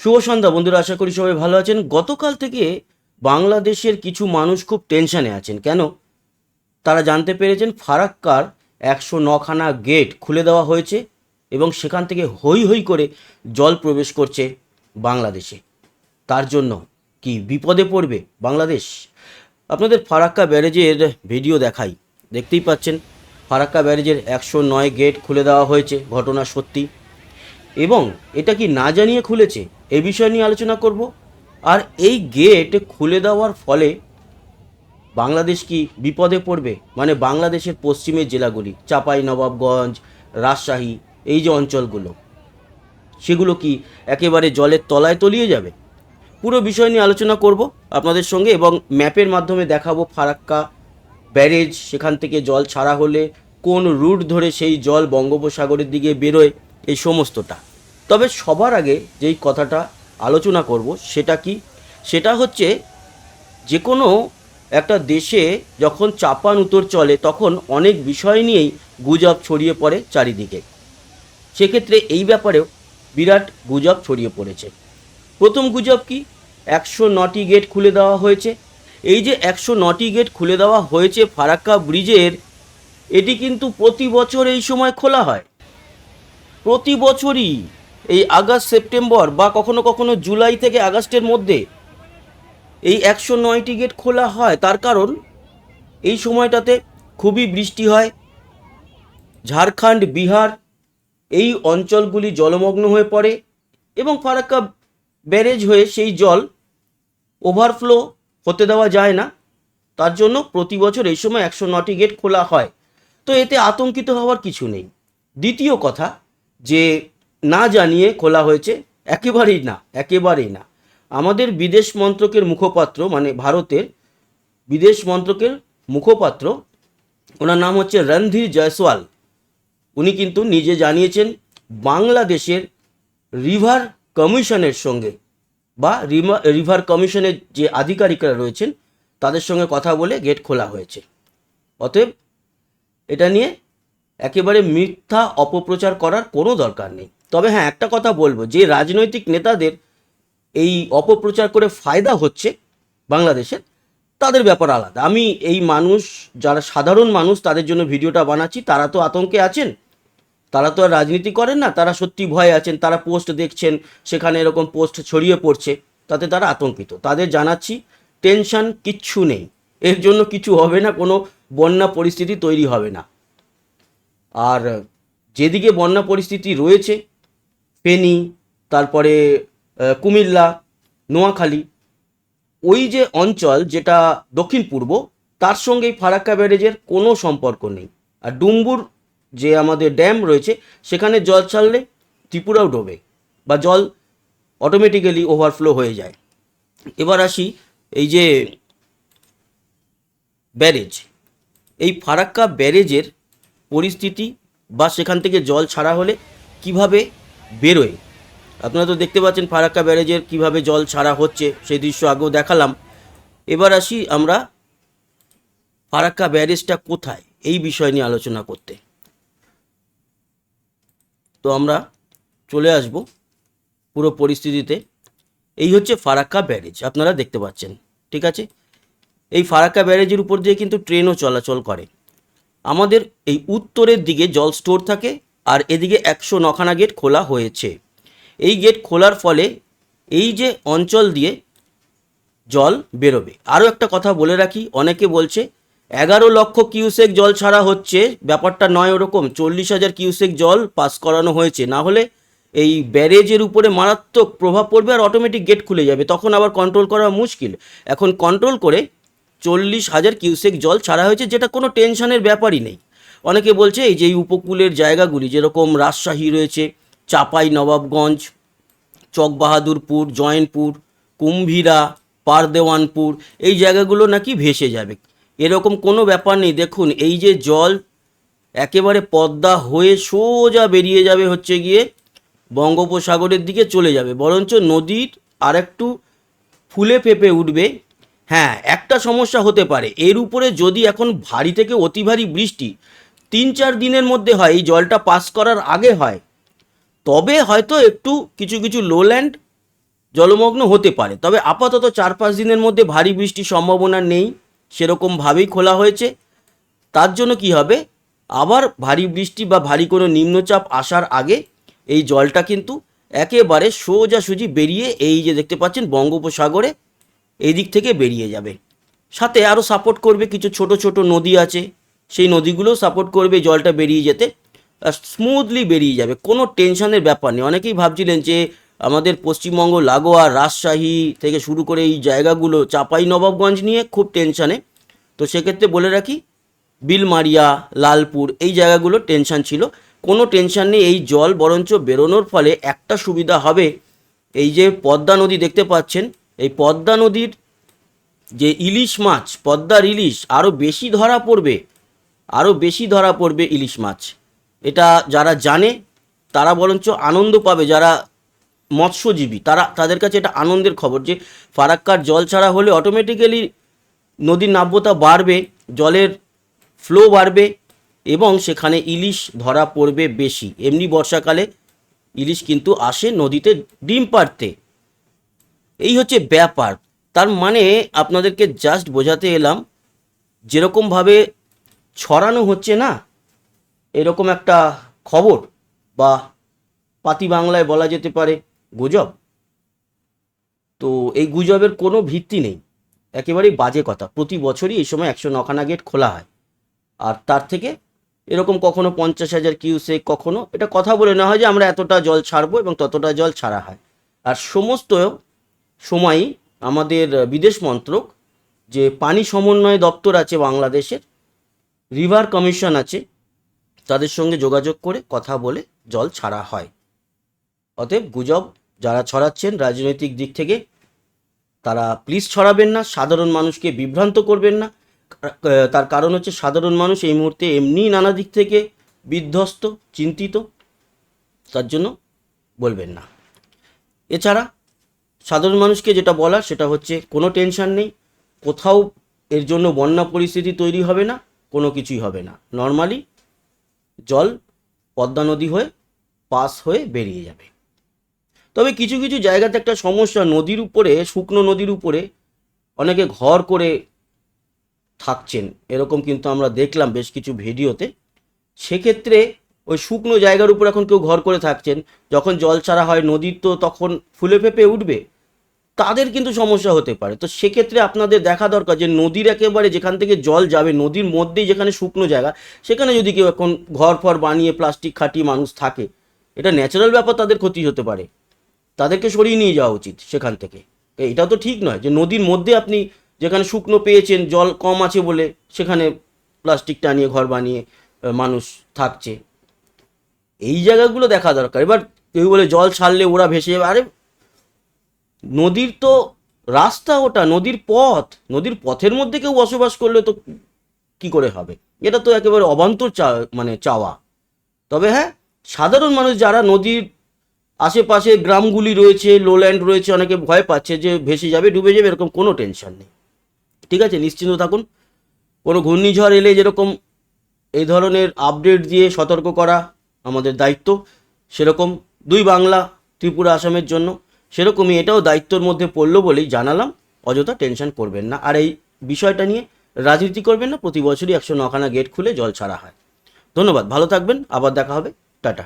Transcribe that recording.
শুভ সন্ধ্যা, বন্ধুরা, আশা করি সবাই ভালো আছেন। গতকাল থেকে বাংলাদেশের কিছু মানুষ খুব টেনশানে আছেন। কেন? তারা জানতে পেরেছেন ফারাক্কার একশো নখানা গেট খুলে দেওয়া হয়েছে এবং সেখান থেকে হই হই করে জল প্রবেশ করছে বাংলাদেশে। তার জন্য কি বিপদে পড়বে বাংলাদেশ? আপনাদের ফারাক্কা ব্যারেজের ভিডিও দেখাই। দেখতেই পাচ্ছেন, ফারাক্কা ব্যারেজের একশো নয় গেট খুলে দেওয়া হয়েছে, ঘটনা সত্যি। এবং এটা কি না জানিয়ে খুলেছে? এ বিষয় নিয়ে আলোচনা করব। আর এই গেট খুলে দেওয়ার ফলে বাংলাদেশ কি বিপদে পড়বে? মানে বাংলাদেশের পশ্চিমের জেলাগুলি, চাপাই, নবাবগঞ্জ, রাজশাহী, এই যে অঞ্চলগুলো, সেগুলো কি একেবারে জলের তলায় তলিয়ে যাবে? পুরো বিষয় নিয়ে আলোচনা করব আপনাদের সঙ্গে এবং ম্যাপের মাধ্যমে দেখাবো ফারাক্কা ব্যারেজ, সেখান থেকে জল ছাড়া হলে কোন রুট ধরে সেই জল বঙ্গোপসাগরের দিকে বেরোয়, এই সমস্তটা। তবে সবার আগে যেই কথাটা আলোচনা করব সেটা কি? সেটা হচ্ছে যে কোনো একটা দেশে যখন চাপান উত্তর চলে, তখন অনেক বিষয় নিয়েই গুজব ছড়িয়ে পড়ে চারিদিকে। সেক্ষেত্রে এই ব্যাপারেও বিরাট গুজব ছড়িয়ে পড়েছে। প্রথম গুজব কি? একশো নটি গেট খুলে দেওয়া হয়েছে। এই যে একশো নটি গেট খুলে দেওয়া হয়েছে ফারাক্কা ব্রিজের, এটি কিন্তু প্রতি বছর এই সময় খোলা হয়। প্রতি বছরই এই আগস্ট, সেপ্টেম্বর বা কখনো কখনো জুলাই থেকে আগস্টের মধ্যে এই একশো নয়টি গেট খোলা হয়। তার কারণ এই সময়টাতে খুবই বৃষ্টি হয়। ঝাড়খণ্ড, বিহার এই অঞ্চলগুলি জলমগ্ন হয়ে পড়ে এবং ফারাক্কা ব্যারেজ হয়ে সেই জল ওভারফ্লো হতে দেওয়া যায় না। তার জন্য প্রতি বছর এই সময় একশো নটি গেট খোলা হয়। তো এতে আতঙ্কিত হওয়ার কিছু নেই। দ্বিতীয় কথা যে না জানিয়ে খোলা হয়েছে, একেবারেই না একেবারেই না। আমাদের বিদেশ মন্ত্রকের মুখপাত্র মানে ভারতের বিদেশ মন্ত্রকের মুখপাত্র, ওনার নাম হচ্ছে রণধীর জয়সওয়াল। উনি কিন্তু নিজে জানিয়েছেন, বাংলাদেশের রিভার কমিশনের সঙ্গে বা রিভার কমিশনের যে আধিকারিকরা রয়েছেন, তাদের সঙ্গে কথা বলে গেট খোলা হয়েছে। অতএব, এটা নিয়ে একেবারে মিথ্যা অপপ্রচার করার কোনো দরকার নেই। তবে হ্যাঁ একটা কথা বলব, যে রাজনৈতিক নেতাদের এই অপপ্রচার করে ফায়দা হচ্ছে বাংলাদেশের, তাদের ব্যাপার আলাদা। আমি এই মানুষ, যারা সাধারণ মানুষ, তাদের জন্য ভিডিওটা বানাচ্ছি, তারা তো আতঙ্কে আছেন, তারা তো আর রাজনীতি করেন না, তারা সত্যি ভয়ে আছেন, তারা পোস্ট দেখছেন, সেখানে এরকম পোস্ট ছড়িয়ে পড়ছে, তাতে তারা আতঙ্কিত। তাদের জানাচ্ছি, টেনশন কিচ্ছু নেই, এর জন্য কিছু হবে না, কোনো বন্যা পরিস্থিতি তৈরি হবে না। আর যেদিকে বন্যা পরিস্থিতি রয়েছে ফেনী তারপরে কুমিল্লা, নোয়াখালী। ওই যে অঞ্চল যেটা দক্ষিণ পূর্ব, তার সঙ্গে এই ফারাক্কা ব্যারেজের কোনো সম্পর্ক নেই। আর ডুম্বুর যে আমাদের ড্যাম রয়েছে, সেখানে জল ছাড়লে ত্রিপুরাও ডোবে বা জল অটোমেটিক্যালি ওভারফ্লো হয়ে যায়। এবার আসি এই যে ব্যারেজ। এই ফারাক্কা ব্যারেজের পরিস্থিতি বা সেখান থেকে জল ছাড়া হলে কীভাবে বেরোয়। আপনারা তো দেখতে পাচ্ছেন ফারাক্কা ব্যারেজের কীভাবে জল ছাড়া হচ্ছে, সেই দৃশ্য আগেও দেখালাম। এবার আসি আমরা ফারাক্কা ব্যারেজটা কোথায়, এই বিষয় নিয়ে আলোচনা করতে। তো আমরা চলে আসব পুরো পরিস্থিতিতে। এই হচ্ছে ফারাক্কা ব্যারেজ, আপনারা দেখতে পাচ্ছেন, ঠিক আছে? এই ফারাক্কা ব্যারেজের উপর দিয়ে কিন্তু ট্রেনও চলাচল করে। আমাদের এই উত্তরের দিকে জল স্টোর থাকে আর এদিকে একশো নখানা গেট খোলা হয়েছে। এই গেট খোলার ফলে এই যে অঞ্চল দিয়ে জল বেরোবে। আরও একটা কথা বলে রাখি, অনেকে বলছে, এগারো লক্ষ কিউসেক জল ছাড়া হচ্ছে, ব্যাপারটা নয় ওরকম, চল্লিশ হাজার কিউসেক জল পাস করানো হয়েছে। না হলে এই ব্যারেজের উপরে মারাত্মক প্রভাব পড়বে আর অটোমেটিক গেট খুলে যাবে। তখন আবার কন্ট্রোল করা মুশকিল। এখন কন্ট্রোল করে চল্লিশ হাজার কিউসেক জল ছাড়া হয়েছে, যেটা কোনো টেনশনের ব্যাপারই নেই। অনেকে বলছে এই যে উপকূলের জায়গাগুলি, যেরকম রাজশাহী রয়েছে, চাপাই, নবাবগঞ্জ, চকবাহাদুরপুর, জয়নপুর, কুম্ভীরা, পারদেওয়ানপুর, এই জায়গাগুলো নাকি ভেসে যাবে। এরকম কোনো ব্যাপার নেই। দেখুন, এই যে জল একেবারে পদ্মা হয়ে সোজা বেরিয়ে যাবে হচ্ছে গিয়ে বঙ্গোপসাগরের দিকে চলে যাবে। বরঞ্চ নদীর আরেকটু ফুলে ফেপে উঠবে। হ্যাঁ একটা সমস্যা হতে পারে। এর উপরে যদি এখন ভারী থেকে অতি ভারী বৃষ্টি তিন চার দিনের মধ্যে হয়, এই জলটা পাস করার আগে হয়। তবে হয়তো একটু কিছু কিছু লোল্যান্ড জলমগ্ন হতে পারে। তবে আপাতত চার পাঁচ দিনের মধ্যে ভারী বৃষ্টির সম্ভাবনা নেই, সেরকমভাবেই খোলা হয়েছে। তার জন্য কি হবে? আবার ভারী বৃষ্টি বা ভারী কোনো নিম্নচাপ আসার আগে এই জলটা কিন্তু একেবারে সোজাসুজি বেরিয়ে এই যে দেখতে পাচ্ছেন বঙ্গোপসাগরে এই দিক থেকে বেরিয়ে যাবে। সাথে আরও সাপোর্ট করবে কিছু ছোট ছোট নদী আছে। সেই নদীগুলো সাপোর্ট করবে জলটা বেরিয়ে যেতে। স্মুথলি বেরিয়ে যাবে, কোনো টেনশনের ব্যাপার নেই। অনেকেই ভাবছিলেন যে আমাদের পশ্চিমবঙ্গ, লাগোয়া, রাজশাহী থেকে শুরু করে এই জায়গাগুলো, চাপাই, নবাবগঞ্জ নিয়ে খুব টেনশানে তো সেক্ষেত্রে বলে রাখি, বিলমারিয়া, লালপুর এই জায়গাগুলো টেনশান ছিল। কোনো টেনশন নেই, এই জল বরঞ্চ বেরোনোর ফলে একটা সুবিধা হবে। এই যে পদ্মা নদী দেখতে পাচ্ছেন, এই পদ্মা নদীর যে ইলিশ মাছ, পদ্মার ইলিশ আরও বেশি ধরা পড়বে। আরও বেশি ধরা পড়বে ইলিশ মাছ। এটা যারা জানে, তারা বরঞ্চ আনন্দ পাবে, যারা মৎস্যজীবী, তারা, তাদের কাছে এটা আনন্দের খবর যে ফারাক্কার জল ছাড়া হলে অটোমেটিক্যালি নদীর নাব্যতা বাড়বে, জলের ফ্লো বাড়বে এবং সেখানে ইলিশ ধরা পড়বে বেশি। এমনি বর্ষাকালে ইলিশ কিন্তু আসে নদীতে ডিম পাড়তে। এই হচ্ছে ব্যাপার। তার মানে আপনাদেরকে জাস্ট বোঝাতে এলাম, যেরকমভাবে ছড়ানো হচ্ছে না? এরকম একটা খবর বা পাতি বাংলায় বলা যেতে পারে গুজব? তো এই গুজবের কোনো ভিত্তি নেই। একেবারেই বাজে কথা। প্রতি বছরই এই সময় একশো নখানা গেট খোলা হয়। আর তার থেকে এরকম কখনো পঞ্চাশ হাজার কিউসে কখনো, এটা কথা বলে নেওয়া হয় যে আমরা এতটা জল ছাড়বো এবং ততটা জল ছাড়া হয়। আর সমস্ত সময়ই আমাদের বিদেশ মন্ত্রক যে পানি সমন্বয় দপ্তর আছে বাংলাদেশের রিভার কমিশন আছে, তাদের সঙ্গে যোগাযোগ করে কথা বলে জল ছাড়া হয়। অতএব গুজব যারা ছড়াচ্ছেন, রাজনৈতিক দিক থেকে তারা প্লিজ ছড়াবেন না, সাধারণ মানুষকে বিভ্রান্ত করবেন না। তার কারণ হচ্ছে সাধারণ মানুষ এই মুহূর্তে এমনিই নানা দিক থেকে বিধ্বস্ত, চিন্তিত, তার জন্য বলবেন না। এছাড়া সাধারণ মানুষকে যেটা বলার, সেটা হচ্ছে কোনো টেনশন নেই, কোথাও এর জন্য বন্যা পরিস্থিতি তৈরি হবে না। কোনো কিছুই হবে না। নর্মালি জল পদ্মা নদী হয়ে পাস হয়ে বেরিয়ে যাবে। তবে কিছু কিছু জায়গাতে একটা সমস্যা, নদীর উপরে, শুকনো নদীর উপরে অনেকে ঘর করে থাকছেন। এরকম কিন্তু আমরা দেখলাম বেশ কিছু ভিডিওতে। সেক্ষেত্রে ওই শুকনো জায়গার উপর এখন কেউ ঘর করে থাকছেন। যখন জল ছাড়া হয়, নদীর তো তখন ফুলে ফেপে উঠবে। তাদের কিন্তু সমস্যা হতে পারে। তো সেক্ষেত্রে আপনাদের দেখা দরকার যে নদীর একেবারে যেখান থেকে জল যাবে, নদীর মধ্যেই যেখানে শুকনো জায়গা, সেখানে যদি কেউ এখন ঘর ফর বানিয়ে প্লাস্টিক খাটিয়ে মানুষ থাকে, এটা ন্যাচারাল ব্যাপার তাদের ক্ষতি হতে পারে। তাদেরকে সরিয়ে নিয়ে যাওয়া উচিত সেখান থেকে। এটা তো ঠিক নয় যে নদীর মধ্যে আপনি যেখানে শুকনো পেয়েছেন, জল কম আছে বলে সেখানে প্লাস্টিক টানিয়ে, ঘর বানিয়ে মানুষ থাকছে। এই জায়গাগুলো দেখা দরকার। এবার কেউ বলে জল ছাড়লে ওরা ভেসে যাবে। আরে নদীর তো রাস্তা ওটা, নদীর পথ, নদীর পথের মধ্যে কেউ বসবাস করলে তো কি করে হবে? এটা তো একেবারে অবান্তর চা মানে চাওয়া। তবে হ্যাঁ সাধারণ মানুষ যারা নদীর আশেপাশে গ্রামগুলি রয়েছে লোল্যান্ড রয়েছে, অনেকে ভয় পাচ্ছে যে ভেসে যাবে, ডুবে যাবে, এরকম কোনো টেনশন নেই। ঠিক আছে, নিশ্চিন্ত থাকুন। কোনো ঘূর্ণিঝড় এলে যেরকম এই ধরনের আপডেট দিয়ে সতর্ক করা আমাদের দায়িত্ব, সেরকম দুই বাংলা ত্রিপুরা আসামের জন্য। সেরকমই এটাও দায়িত্বর মধ্যে পড়ল বলেই জানালাম। অযথা টেনশন করবেন না। আর এই বিষয়টা নিয়ে রাজনীতি করবেন না, প্রতি বছরই একশো নখানা গেট খুলে জল ছাড়া হয়। ধন্যবাদ, ভালো থাকবেন, আবার দেখা হবে। টাটা।